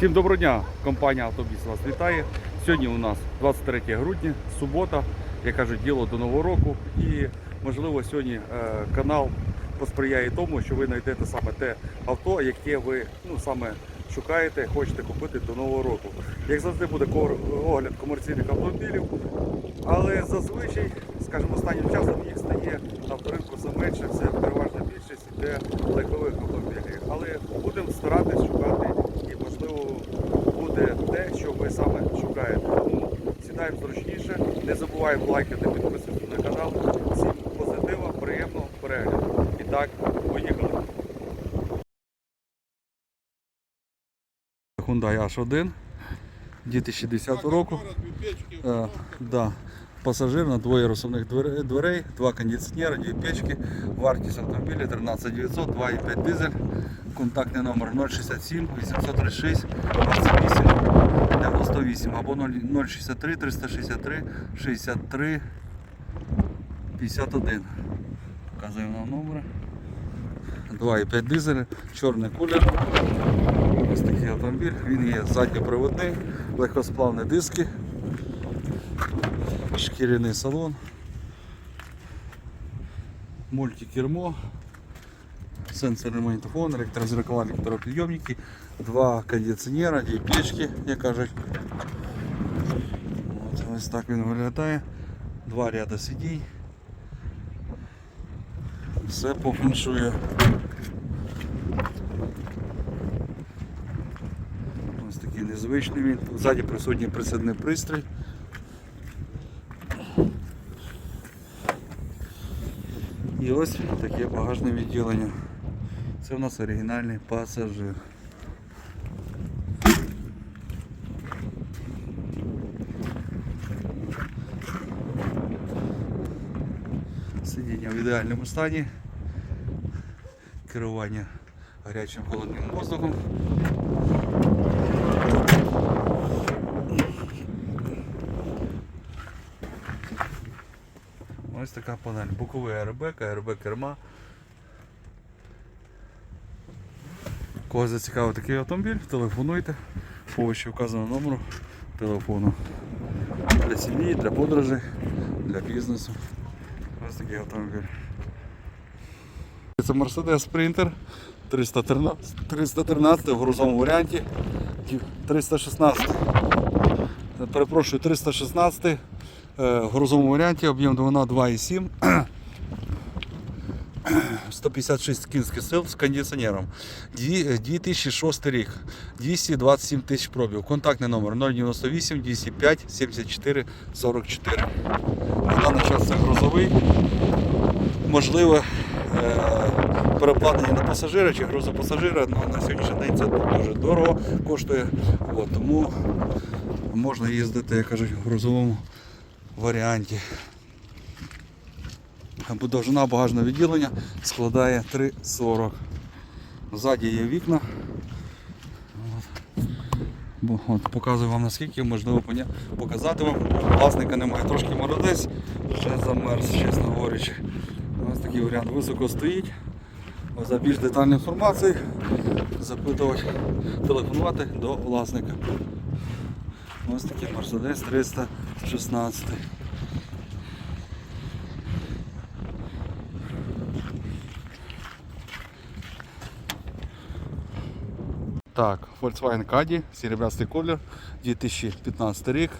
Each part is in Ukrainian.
Всім доброго дня, компанія Автобіс вас вітає. Сьогодні у нас 23 грудня, субота, як кажуть, діло до Нового року. І можливо сьогодні е, канал посприяє тому, що ви знайдете саме те авто, яке ви ну, саме шукаєте, хочете купити до Нового року. Як завжди буде огляд комерційних автомобілів, але зазвичай, скажімо, останнім часом їх стає на авторинку все менше, це переважна більшість іде легкових автомобілів. Але будемо старатись шукати буде те, що ви саме шукаєте. Тому сідаємо зручніше, не забуваємо лайкати, підписуватися на канал. Всім позитива, приємного перегляду. І так, поїхали. Hyundai H1 2010 року. Е, да. Пасажир на двоє розсувних дверей, два кондиціонери, дві печки, вартість автомобіля 13 900, 2,5 дизель, контактний номер 067 836 28 98 або 063 363 63 51. Вказуємо на номери. 2,5 дизель, чорний колір. Ось такий автомобіль. Він є задньоприводний, легкосплавні диски шкіряний салон, мультикермо, сенсорний магнітофон, електрозеркала, електропідйомники, два кондиціонера, дві печки, як кажуть. От, ось так він виглядає. Два ряда сидінь. Все по феншую. Ось такий незвичний він. Ззаді присутній присадний пристрій. І ось таке багажне відділення. Це у нас оригінальний пасажир. Сидіння в ідеальному стані. Керування гарячим холодним воздухом. Ось така панель. Боковий АРБ, АРБ керма. Кого зацікавив такий автомобіль, телефонуйте по вище вказаному номеру телефону. Для сім'ї, для подорожей, для бізнесу. Ось такий автомобіль. Це Mercedes Sprinter 313, 313 в грузовому варіанті. 316. Перепрошую, 316 е, в грузовому варіанті, об'єм двигуна 2,7. 156 кінських сил з кондиціонером. Е, 2006 рік, 227 тисяч пробів. Контактний номер 098 205 74 44. На даний час це грузовий. Можливе е, переплатення на пасажира чи грузопасажира, але на сьогоднішній день це дуже дорого коштує. От, тому можна їздити, як кажуть, в грузовому варіанті. Довжина багажного відділення складає 3,40. Ззаді є вікна. От. От, показую вам наскільки можливо показати вам. Власника немає трошки морозець, вже замерз, чесно говорячи. Ось такий варіант високо стоїть. За більш детальну інформацію запитувати, телефонувати до власника. Ось такий Mercedes 316. Так, Volkswagen Caddy, серебрястий колір, 2015 рік.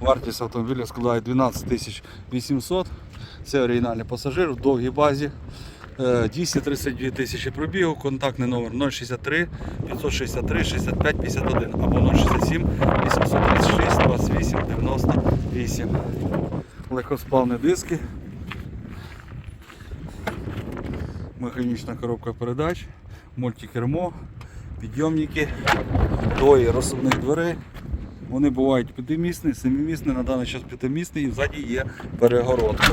Вартість автомобіля складає 12 800. Це оригінальний пасажир в довгій базі. Е, 232 тисячі пробігу, контактний номер 063 563 65 51 або 067 836 28 98. Легкосплавні диски. Механічна коробка передач, мультикермо, підйомники, двоє розсувних дверей. Вони бувають п'ятимісні, семимісні, на даний час п'ятимісні і ззаді є перегородка.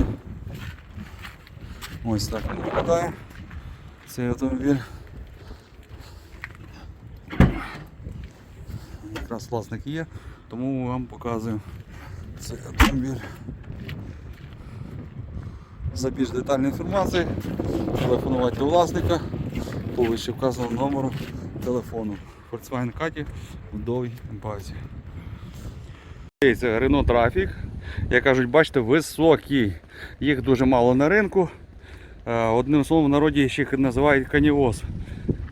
Ось так він виглядає цей автомобіль. Якраз власник є, тому вам показую цей автомобіль. За більш детальну інформацію телефонувати до власника по вище вказаному номеру телефону. Volkswagen Caddy в довгій базі. Це Renault Traffic. Як кажуть, бачите, високий. Їх дуже мало на ринку. Е, Одним словом, в народі ще називають канівоз.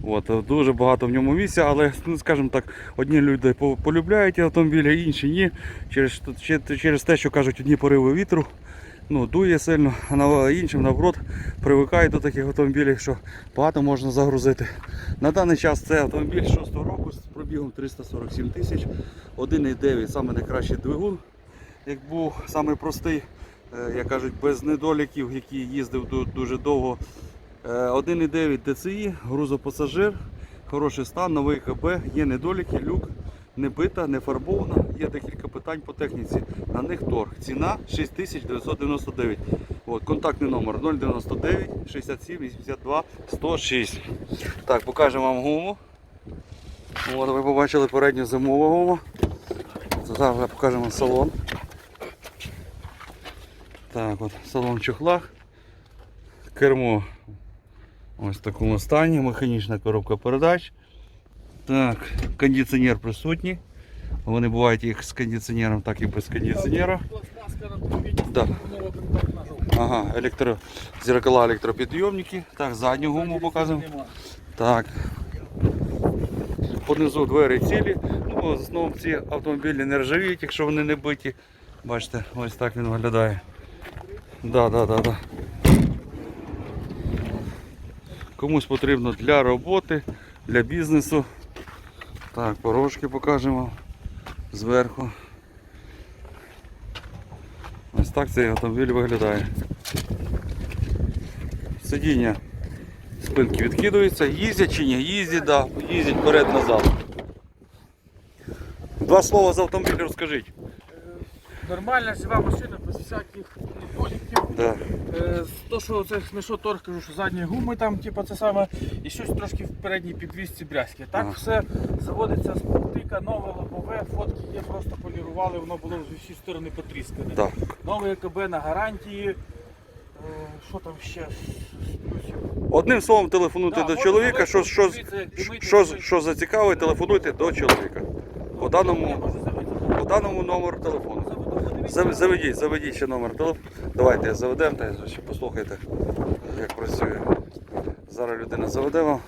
От, дуже багато в ньому місця, але, ну, скажімо так, одні люди полюбляють автомобілі, інші ні. Через, через те, що кажуть, одні пориви вітру, ну, дує сильно, а іншим, наоборот, привикають до таких автомобілів, що багато можна загрузити. На даний час це автомобіль 6 року з пробігом 347 тисяч, 1,9 саме найкращий двигун, як був самий простий, як кажуть, без недоліків, який їздив ду- дуже довго. Е, 1,9 DCI, грузопасажир, хороший стан, новий КБ, є недоліки, люк не бита, не фарбована. Є декілька питань по техніці. На них торг. Ціна 6999. От, контактний номер 099 67 82 106. Так, покажемо вам гуму. От, ви побачили передню зимову гуму. Зараз покажемо салон. Так, от салон в чохлах. Кермо ось в такому стані, механічна коробка передач. Так, кондиціонер присутній. Вони бувають як з кондиціонером, так і без кондиціонера. Да. Ага, електро... зеркала електропідйомники. Так, задню гуму показуємо. Так. Понизу двері цілі. Ну, в основному ці автомобілі не ржавіють, якщо вони не биті. Бачите, ось так він виглядає. Да, да, да, да. Комусь потрібно для роботи, для бізнесу. Так, порожки покажемо зверху. Ось так цей автомобіль виглядає. Сидіння спинки відкидуються, їздять чи ні? Їздять, да, їздять вперед-назад. Два слова з автомобіля розкажіть. Нормальна жива машина, без всяких недоліків. Да. Е, То, що це не що торг, кажу, що задні гуми там, типу, це саме, і щось трошки в передній підвісці брязки. Так Ага. все заводиться з полтика, нове лобове, фотки є, просто полірували, воно було з усі сторони потріскане. Да. Нове ЕКБ на гарантії. Е, Що там ще? Одним словом, телефонуйте Да, до чоловіка, що, що, що, що зацікавить, телефонуйте до чоловіка. По даному, по даному номеру телефону. Заведіть, заведіть ще номер телефону. Давайте заведемо та ще послухайте, як працює. Зараз людина заведе вам.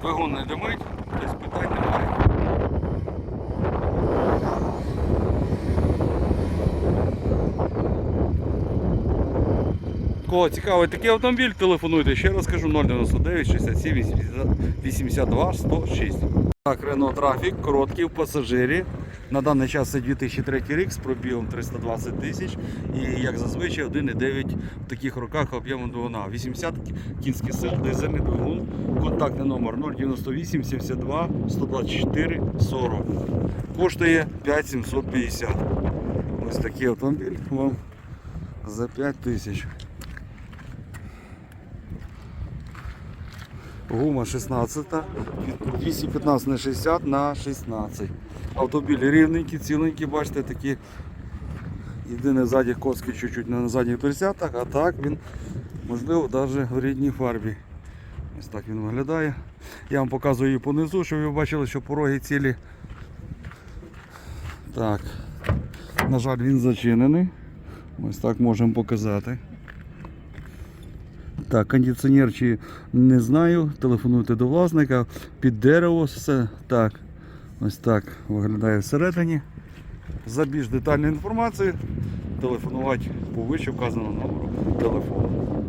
Двигун не димить, десь питань немає. Кого цікавий такий автомобіль, телефонуйте. Ще раз кажу 099 67 82 106. Так, Renault Traffic, короткий в пасажирі. На даний час це 2003 рік з пробігом 320 тисяч. І як зазвичай 1,9 в таких роках об'ємом двигуна. 80 кінських сил, дизельний двигун. Контактний номер 098 72 124 40. Коштує 5750. Ось такий автомобіль вам за 5 тисяч. Гума 16, 215 на 60 на 16. Автомобіль рівненький, ціленький, бачите, такі. Єдине ззаді коски чуть-чуть на задніх дверцятах, а так він можливо навіть в рідній фарбі. Ось так він виглядає. Я вам показую її понизу, щоб ви бачили, що пороги цілі. Так. На жаль, він зачинений. Ось так можемо показати. Так, кондиціонер чи не знаю. Телефонуйте до власника. Під дерево все. Так. Ось так виглядає всередині. За більш детальну інформацію телефонувати по вище вказаному номеру телефону.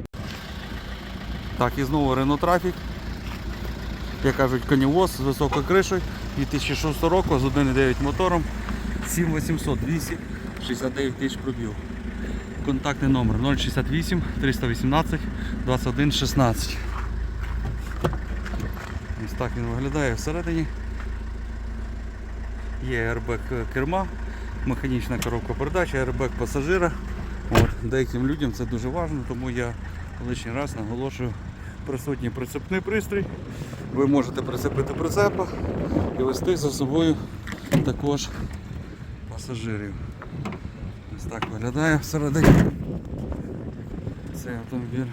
Так, і знову Renault Traffic. Як кажуть, конівоз з високою кришою 2006 року з 1,9 мотором 7800 269 тисяч пробіг. Контактний номер 068 318 21 16. Ось так він виглядає всередині. Є airbag керма, механічна коробка передач, airbag пасажира. От, деяким людям це дуже важливо, тому я лишній раз наголошую присутній прицепний пристрій. Ви можете прицепити прицепа і вести за собою також пасажирів. Так виглядає всередині. Цей автомобіль.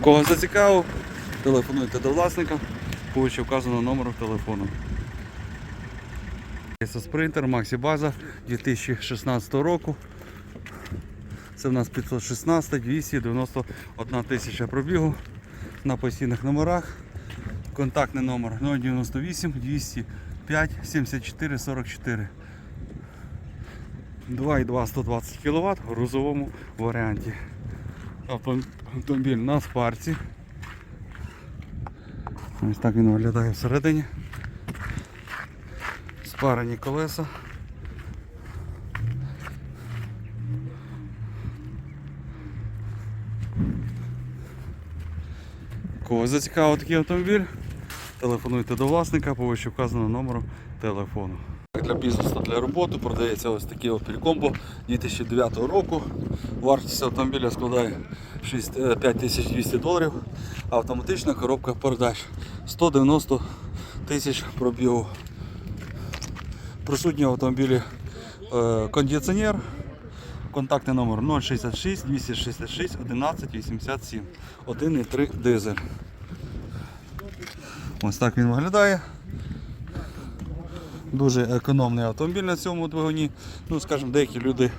Кого зацікавив, телефонуйте до власника, вище вказаного номеру телефону. Це спринтер Максі База 2016 року. Це в нас 516, 291 тисяча пробігу на постійних номерах. Контактний номер 098 205 74 44. 2,2 120 кВт в грузовому варіанті. Автомобіль на спарці. Ось так він виглядає всередині. Спарені колеса. Кого зацікавив такий автомобіль, телефонуйте до власника по вище вказаному номеру телефону. Для бізнесу, для роботи продається ось такий Opel Combo 2009 року. Вартість автомобіля складає 6, е, 5200 доларів. Автоматична коробка передач 190 тисяч пробігу. Присутній в автомобілі е, кондиціонер. Контактний номер 066 266 11 87 1,3 дизель. Ось так він виглядає. Дуже економний автомобіль на цьому двигуні. Ну, скажімо, деякі люди е,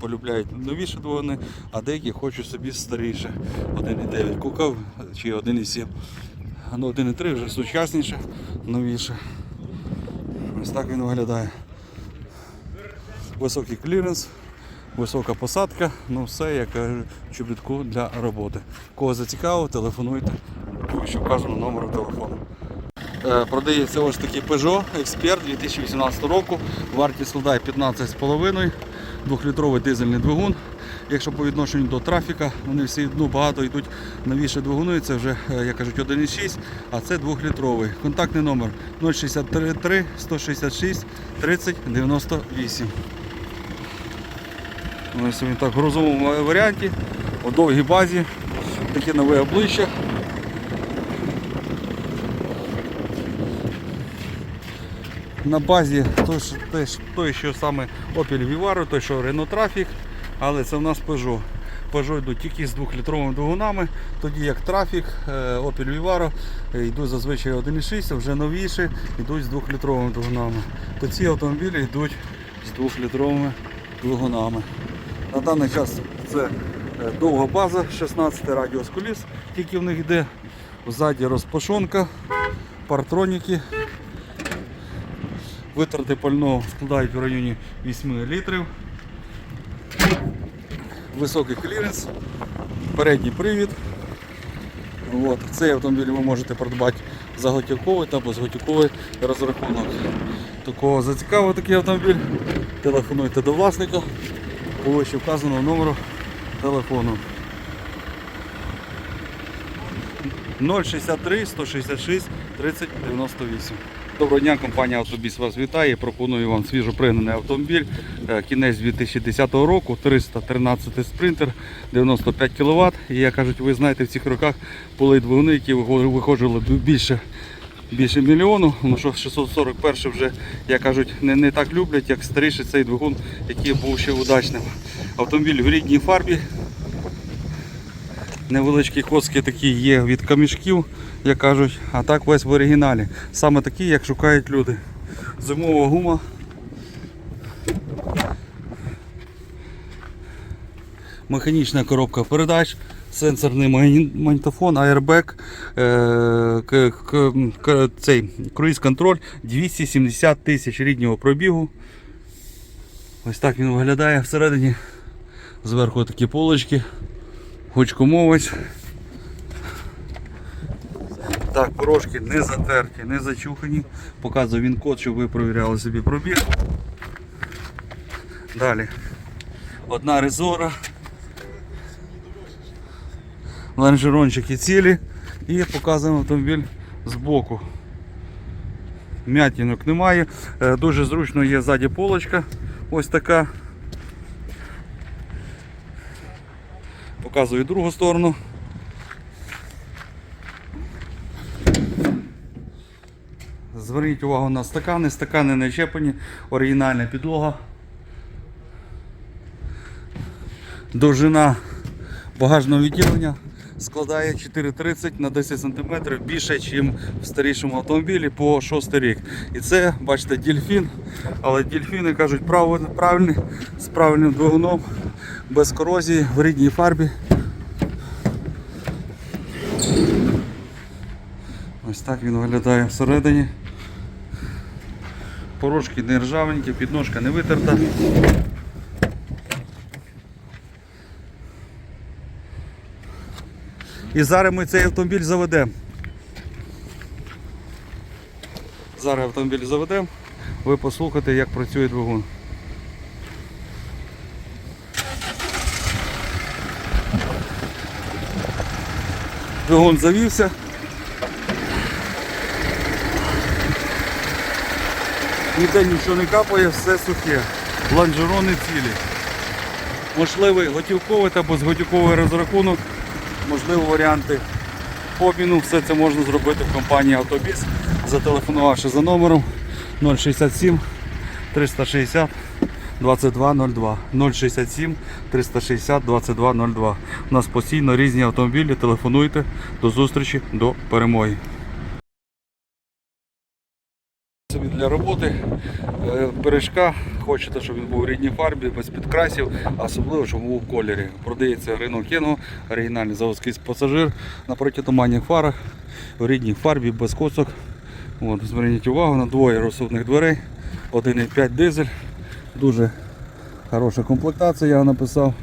полюбляють новіші двигуни, а деякі хочуть собі старіше. 1,9 кукав чи 1,7. Ну, 1,3 вже сучасніше, новіше. Ось так він виглядає. Високий кліренс, висока посадка, ну все, як чобітку для роботи. Кого зацікавив, телефонуйте, по що номеру телефону. Е, Продається ось такий Peugeot Expert 2018 року. Вартість складає 15,5, 2-літровий дизельний двигун. Якщо по відношенню до трафіка, вони всі ну, багато йдуть новіші двигуни, це вже, е, як кажуть, 1,6, а це 2-літровий. Контактний номер 063 166 30 98. Ось він так в грузовому варіанті, у довгій базі, таке нове обличчя. На базі той, той, той, що саме Opel Vivaro, той, що Renault Traffic, але це в нас Peugeot. Peugeot йдуть тільки з 2-літровими двигунами, тоді як Traffic, е, Opel Vivaro е, йдуть зазвичай 1,6, а вже новіші йдуть з 2-літровими двигунами. То ці автомобілі йдуть з 2-літровими двигунами. На даний час це е, довга база, 16 радіус коліс, тільки в них йде. Ззаді розпашонка, партроніки. Витрати пального складають в районі 8 літрів. Високий кліренс, передній привід. От. Цей автомобіль ви можете придбати за готівковий та безготівковий розрахунок. Такого зацікавив такий автомобіль, телефонуйте до власника по вище вказаного номеру телефону. 063 166 30 98. Доброго дня, компанія Автобіс вас вітає. Пропоную вам свіжопригнаний автомобіль. Е, Кінець 2010 року, 313 спринтер, 95 кВт. І як кажуть, ви знаєте, в цих роках були двигуни, які виход- виходили більше, більше мільйону. Ну що 641 вже, як кажуть, не, не так люблять, як старіший цей двигун, який був ще удачним. Автомобіль в рідній фарбі. Невеличкі коски такі є від камішків, як кажуть, а так весь в оригіналі. Саме такі, як шукають люди. Зимова гума. Механічна коробка передач, сенсорний магнітофон, аербек, е, цей круїз-контроль 270 тисяч ріднього пробігу. Ось так він виглядає всередині. Зверху такі полочки гучкомовець. Так, порошки не затерті, не зачухані. Показую він код, щоб ви провіряли собі пробіг. Далі. Одна резора. Лонжерончики цілі. І показуємо автомобіль збоку. М'ятінок немає. Е, Дуже зручно є ззаді полочка. Ось така. Показую другу сторону. Зверніть увагу на стакани, стакани не чепані, оригінальна підлога. Довжина багажного відділення складає 4,30 на 10 см більше, ніж в старішому автомобілі по 6 рік. І це, бачите, дельфін, але дельфіни кажуть правильний з правильним двигуном, без корозії, в рідній фарбі. Ось так він виглядає всередині. Порожки не ржавенькі, підножка не витерта. І зараз ми цей автомобіль заведемо. Зараз автомобіль заведемо, ви послухайте, як працює двигун. Двигун завівся. Ніде нічого не капає, все сухе. Лонжерони цілі. Можливий готівковий та безготівковий розрахунок, можливо варіанти обміну. Все це можна зробити в компанії Автобіс, зателефонувавши за номером 067 360 2202 067 360 2202. У нас постійно різні автомобілі. Телефонуйте. До зустрічі, до перемоги. Собі для роботи е, бережка. Хочете, щоб він був в рідній фарбі, без підкрасів, особливо, щоб був в кольорі. Продається ринок Кенго, оригінальний заводський пасажир на протитуманних фарах, в рідній фарбі, без коцок. От, зверніть увагу на двоє розсудних дверей, 1,5 дизель. Дуже хороша комплектація, я написав.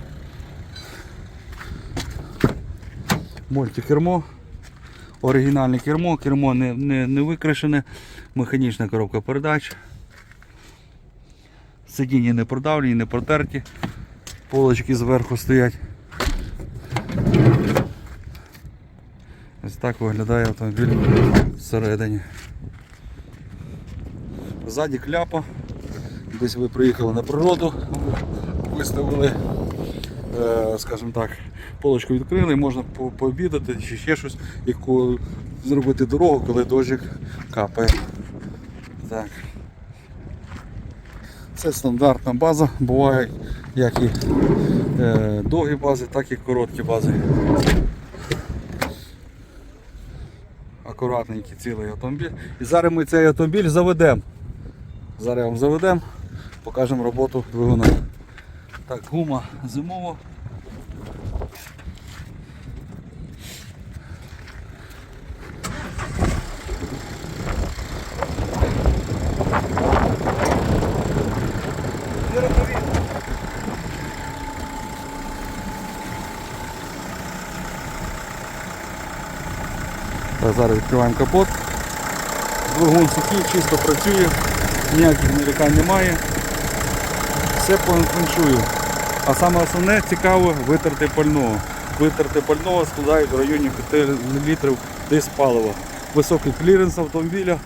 Мультикермо. Оригінальне кермо, кермо не, не, не викрашене, механічна коробка передач. Сидіння не продавлені, не протерті, полочки зверху стоять. Ось так виглядає автомобіль всередині. Ззаді кляпа. Десь ви приїхали на природу, виставили, е, скажімо так, полочку відкрили, можна пообідати чи ще щось, яку зробити дорогу, коли дощик капає. Так. Це стандартна база, буває як і е, довгі бази, так і короткі бази. Акуратненький цілий автомобіль. І зараз ми цей автомобіль заведемо. Зараз заведемо, покажемо роботу двигуна. Так, гума зимова. Так, зараз відкриваємо капот. Двигун сухий, чисто працює, ніяких нарікань немає. Все по. А саме основне цікаво витерти пального. Витерти пального складає в районі 5 літрів десь палива. Високий кліренс автомобіля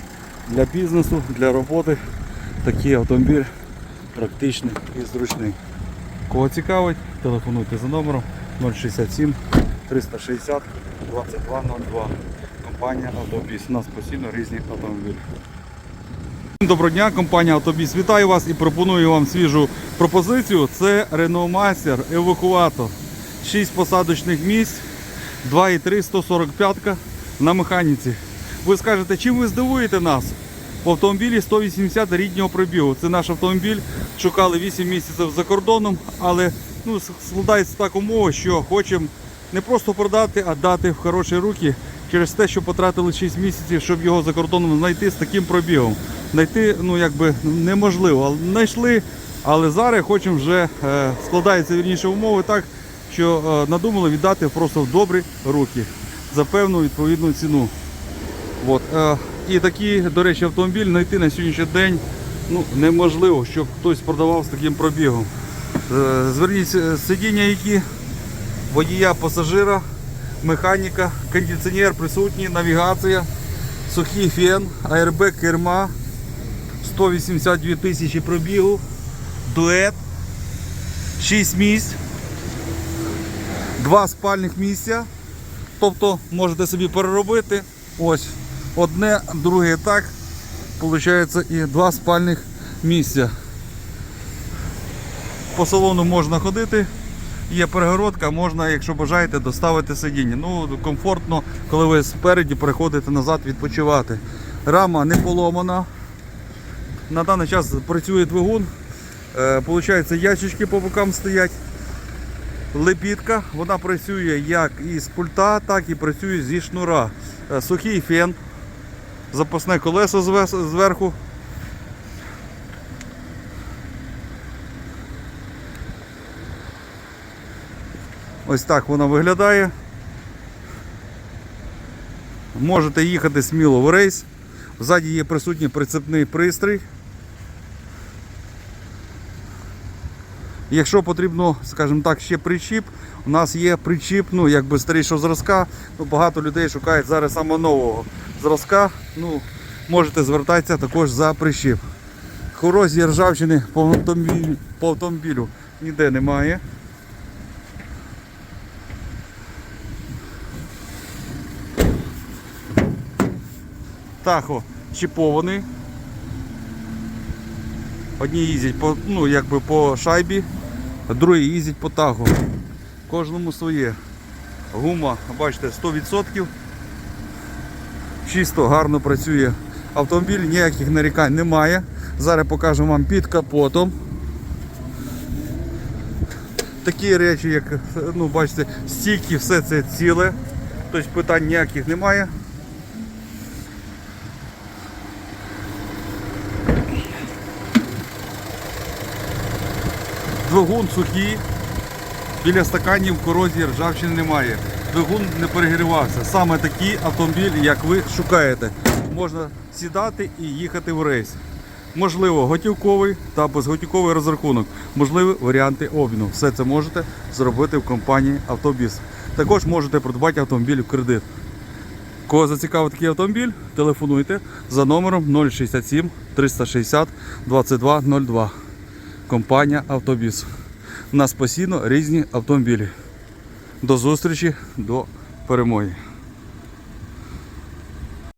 для бізнесу, для роботи. Такий автомобіль практичний і зручний. Кого цікавить, телефонуйте за номером 067 360 2202. Компанія Автобіс. У нас постійно різні автомобілі. Доброго дня, компанія Автобіс. Вітаю вас і пропоную вам свіжу пропозицію. Це Renault Master евакуатор. 6 посадочних місць, 2,3 145 на механіці. Ви скажете, чим ви здивуєте нас? В автомобілі 180 ріднього пробігу. Це наш автомобіль. Шукали 8 місяців за кордоном, але ну, складається так умова, що хочемо не просто продати, а дати в хороші руки через те, що потратили 6 місяців, щоб його за кордоном знайти з таким пробігом. Знайти ну, якби неможливо. Але Знайшли, але зараз хочемо вже е, складаються вірніше умови так, що е, надумали віддати просто в добрі руки за певну відповідну ціну. От. Е, і такий, до речі, автомобіль знайти на сьогоднішній день ну, неможливо, щоб хтось продавав з таким пробігом. Зверніть сидіння, які водія пасажира, механіка, кондиціонер присутній, навігація, сухий фен, аербек керма, 182 тисячі пробігу, дует, 6 місць, Два спальних місця. Тобто можете собі переробити. Ось одне, друге так. Получається і два спальних місця. По салону можна ходити. Є перегородка, можна, якщо бажаєте, доставити сидіння. Ну, комфортно, коли ви спереді переходите назад відпочивати. Рама не поломана. На даний час працює двигун. Е, Получається, ящички по бокам стоять. Лепітка, вона працює як із пульта, так і працює зі шнура. Е, Сухий фен, запасне колесо зверху. Ось так воно виглядає. Можете їхати сміло в рейс. Ззаді є присутній прицепний пристрій. Якщо потрібно, скажімо так, ще причіп, у нас є причіп, ну якби старішого зразка. Ну, багато людей шукають зараз саме нового зразка. Ну, можете звертатися також за причіп. Корозії ржавчини по автомобілю, по автомобілю ніде немає. Тахо чіпований. Одні їздять по, ну, якби по шайбі, а другі їздять по таху. Кожному своє. Гума, бачите, 100%. Чисто, гарно працює автомобіль, ніяких нарікань немає. Зараз покажу вам під капотом. Такі речі, як ну, бачите, стійки, все це ціле. Тобто питань ніяких немає. Двигун сухий, біля стаканів корозії ржавчини немає. Двигун не перегрівався. Саме такий автомобіль, як ви шукаєте. Можна сідати і їхати в рейс. Можливо, готівковий та безготівковий розрахунок. Можливі варіанти обміну. Все це можете зробити в компанії Автобіс. Також можете придбати автомобіль в кредит. Кого зацікавив такий автомобіль, телефонуйте за номером 067 360 2202 компанія Автобіс. У нас постійно різні автомобілі. До зустрічі, до перемоги.